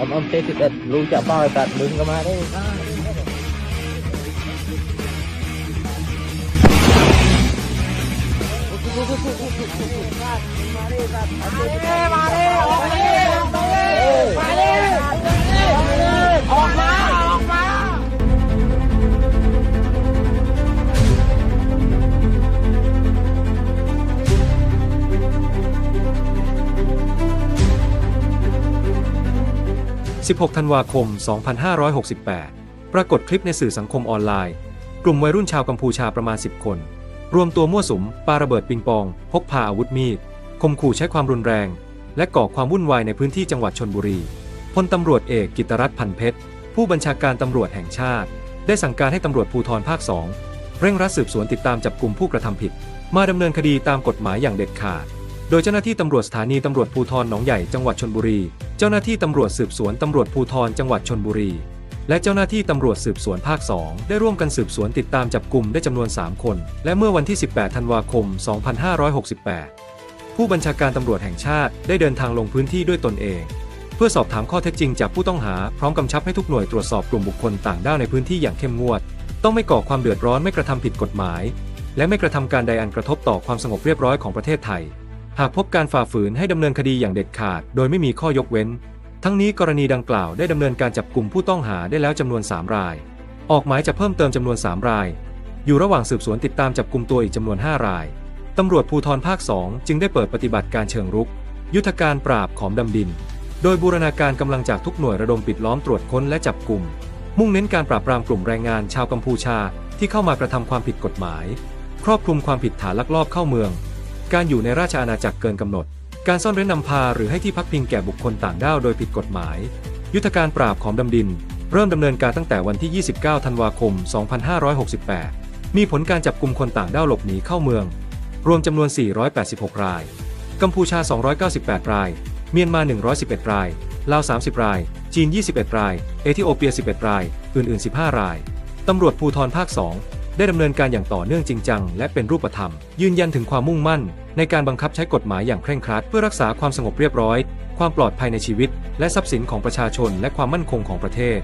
อมอมเจ็ดสิบเอ็ดรู้จะป้าตัดมึงก็มาได้มาเลยมาเลยมาเลยมาเลย 16 ธันวาคม 2568 ปรากฏคลิปในสื่อสังคมออนไลน์ กลุ่มวัยรุ่นชาวกัมพูชาประมาณ 10 คน รวมตัวมั่วสุมปาระเบิดปิงปอง พกพาอาวุธมีดข่มขู่ใช้ความรุนแรง และก่อความวุ่นวายในพื้นที่จังหวัดชนบุรีพลตำรวจเอกกิตรัตน์พันเพชร ผู้บัญชาการตำรวจแห่งชาติ ได้สั่งการให้ตำรวจภูธรภาค 2 เร่งรัดสืบสวนติดตามจับกลุ่มผู้กระทำผิด มาดำเนินคดีตามกฎหมายอย่างเด็ดขาด โดยเจ้าหน้าที่ตำรวจสถานีตำรวจภูธรหนองใหญ่จังหวัดชนบุรี เจ้าหน้าที่ตำรวจสืบสวนตำรวจภูธรจังหวัดชนบุรี และเจ้าหน้าที่ตำรวจสืบสวนภาค 2 ได้ร่วมกันสืบสวนติดตามจับกลุ่มได้จำนวน 3 คน และเมื่อวันที่ 18 ธันวาคม 2568 ผู้บัญชาการตำรวจแห่งชาติได้เดินทางลงพื้นที่ด้วยตนเอง เพื่อสอบถามข้อเท็จจริงจากผู้ต้องหาพร้อมกำชับให้ทุกหน่วยตรวจสอบกลุ่มบุคคลต่างด้าวในพื้นที่อย่างเข้มงวด ต้องไม่ก่อความเดือดร้อนไม่กระทำผิดกฎหมาย และไม่กระทำการใดอันกระทบต่อความสงบเรียบร้อยของประเทศไทย หากพบการฝ่าฝืนให้ดำเนินคดีอย่างเด็ดขาด โดยไม่มีข้อยกเว้น ทั้งนี้กรณีดังกล่าวได้ดำเนินการจับกลุ่มผู้ต้องหาได้แล้วจำนวน 3 ราย ออกหมายจะเพิ่มเติมจำนวน 3 ราย อยู่ระหว่างสืบสวนติดตามจับกลุ่มตัวอีกจำนวน 5 รายตำรวจภูธรภาค 2 จึงได้เปิดปฏิบัติการเชิงรุก ยุทธการปราบขอมดำดิน โดยบูรณาการกำลังจากทุกหน่วยระดมปิดล้อมตรวจค้นและจับกลุ่ม มุ่งเน้นการปราบปรามกลุ่มแรงงานชาวกัมพูชาที่เข้ามากระทำความผิดกฎหมาย ครอบคลุมความผิดฐานลักลอบเข้าเมือง การอยู่ในราชอาณาจักรเกินกำหนด การซ่อนเร้นนำพาหรือให้ที่พักพิงแก่บุคคลต่างด้าวโดยผิดกฎหมาย ยุทธการปราบของดำดิน เริ่มดำเนินการตั้งแต่วันที่ 29 ธันวาคม 2568 มีผลการจับกลุ่มคนต่างด้าวหลบหนีเข้าเมือง รวมจำนวน 486 ราย กัมพูชา 298 ราย เมียนมา 111 ราย ลาว 30 ราย จีน 21 ราย เอธิโอเปีย 11 ราย อื่น ๆ 15 ราย ตำรวจภูธรภาค 2 ได้ดำเนินการอย่างต่อเนื่องจริงจังและเป็นรูปธรรม ยืนยันถึงความมุ่งมั่น ในการบังคับใช้กฎหมายอย่างเคร่งครัด เพื่อรักษาความสงบเรียบร้อย ความปลอดภัยในชีวิต และทรัพย์สินของประชาชน และความมั่นคงของประเทศ